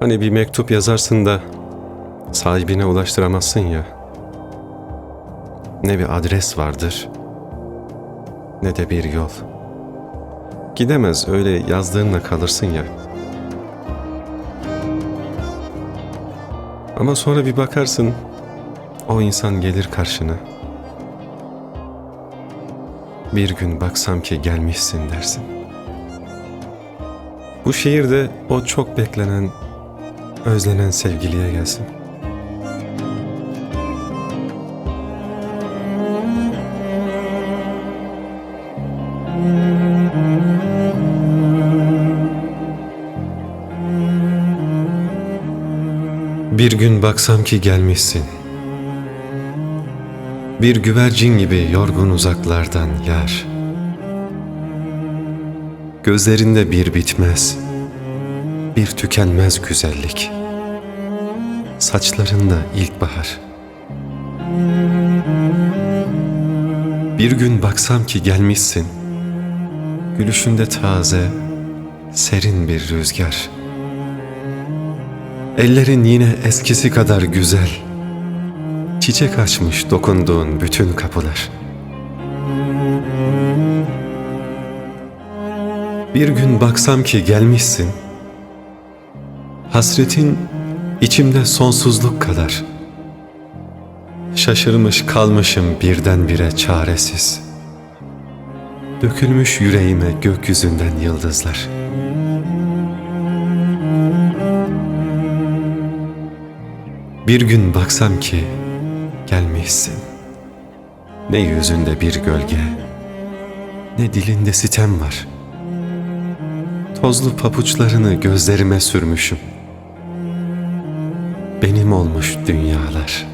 Hani bir mektup yazarsın da sahibine ulaştıramazsın ya. Ne bir adres vardır ne de bir yol. Gidemez öyle yazdığınla kalırsın ya. Ama sonra bir bakarsın o insan gelir karşına. Bir gün baksam ki gelmişsin dersin. Bu şehirde o çok beklenen, özlenen sevgiliye gelsin. Bir gün baksam ki gelmişsin. Bir güvercin gibi yorgun uzaklardan yar. Gözlerinde bir bitmez, bir tükenmez güzellik. Saçlarında ilkbahar. Bir gün baksam ki gelmişsin. Gülüşünde taze, serin bir rüzgar. Ellerin yine eskisi kadar güzel. Çiçek açmış dokunduğun bütün kapılar. Bir gün baksam ki gelmişsin. Hasretin içimde sonsuzluk kadar. Şaşırmış kalmışım birdenbire çaresiz. Dökülmüş yüreğime gökyüzünden yıldızlar. Bir gün baksam ki gelmişsin. Ne yüzünde bir gölge, ne dilinde sitem var tozlu papuçlarını gözlerime sürmüşüm. Benim olmuş dünyalar.